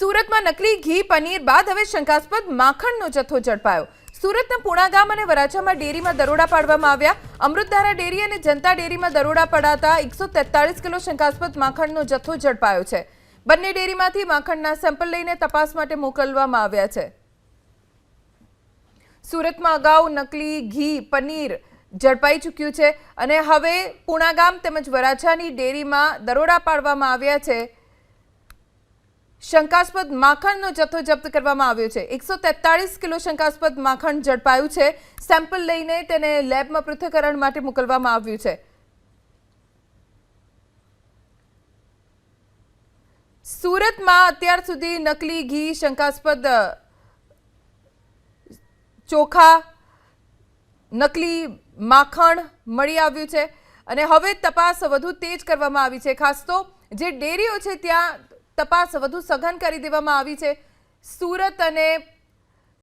સુરતમાં નકલી ઘી, પનીર બાદ હવે શંકાસ્પદ માખણનો જથ્થો ઝડપાયો. સુરતના પુણા ગામ અને વરાછામાં ડેરીમાં દરોડા પાડવામાં આવ્યા. અમૃતધારા ડેરી અને જનતા ડેરીમાં દરોડા પડાતા એકસો કિલો શંકાસ્પદ માખણનો જથ્થો ઝડપાયો છે. બંને ડેરીમાંથી માખણના સેમ્પલ લઈને તપાસ માટે મોકલવામાં આવ્યા છે. સુરતમાં અગાઉ નકલી ઘી, પનીર ઝડપાઈ ચૂક્યું છે અને હવે પુણા ગામ તેમજ વરાછાની ડેરીમાં દરોડા પાડવામાં આવ્યા છે. શંકાસ્પદ માખણનો જથ્થો જપ્ત કરવામાં આવ્યો છે. એકસો તેતાળીસ કિલો શંકાસ્પદ માખણ ઝડપાયું છે. સેમ્પલ લઈને તેને લેબમાં પૃથ્થકરણ માટે મોકલવામાં આવ્યું છે. સુરતમાં અત્યાર સુધી નકલી ઘી, શંકાસ્પદ ચોખા, નકલી માખણ મળી આવ્યું છે. અને હવે તપાસ વધુ તેજ કરવામાં આવી છે. ખાસ તો જે ડેરીઓ છે ત્યાં તપાસ વધુ સઘન કરી દેવામાં આવી છે. સુરત અને